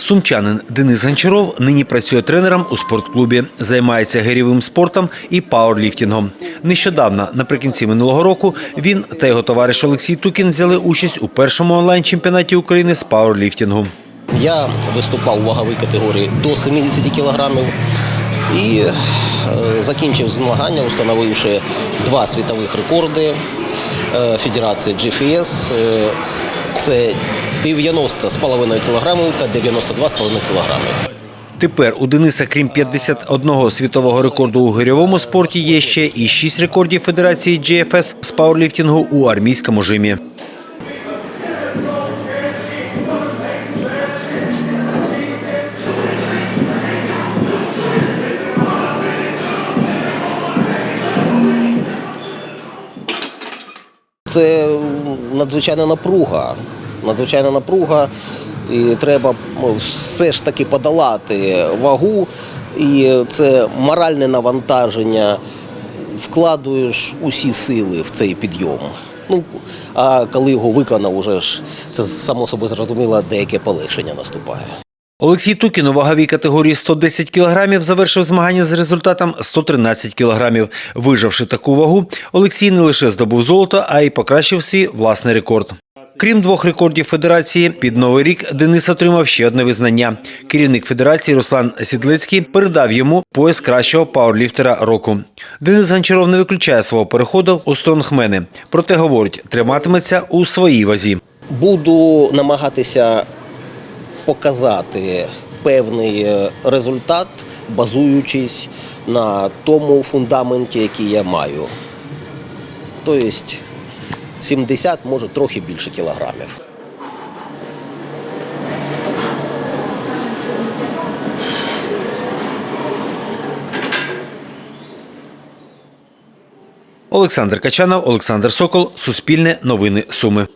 Сумчанин Денис Гончаров нині працює тренером у спортклубі, займається гирьовим спортом і пауерліфтингом. Нещодавно, наприкінці минулого року, він та його товариш Олексій Тукін взяли участь у першому онлайн-чемпіонаті України з пауерліфтингу. Я виступав у ваговій категорії до 70 кілограмів і е, закінчив змагання, установивши два світових рекорди е, Федерації GFS. Е, це 90,5 кілограмів та 92,5 кілограмів. Тепер у Дениса, крім 51 світового рекорду у гирьовому спорті, є ще і 6 рекордів Федерації GFS з пауерліфтингу у армійському жимі. Це надзвичайна напруга. Надзвичайна напруга. І треба ну, все ж таки подолати вагу. І це моральне навантаження. Вкладуєш усі сили в цей підйом. Ну, а коли його виконав, уже ж це само собою зрозуміло, деяке полегшення наступає. Олексій Тукін у ваговій категорії 110 кілограмів завершив змагання з результатом 113 кілограмів. Виживши таку вагу, Олексій не лише здобув золото, а й покращив свій власний рекорд. Крім двох рекордів федерації, під новий рік Денис отримав ще одне визнання. Керівник федерації Руслан Сідлицький передав йому пояс кращого пауерліфтера року. Денис Гончаров не виключає свого переходу у стронгмени, проте говорить, триматиметься у своїй вазі. Буду намагатися показати певний е, результат, базуючись на тому фундаменті, який я маю. Тобто 70, може трохи більше кілограмів. Олександр Качанов, Олександр Сокол, Суспільне новини Суми.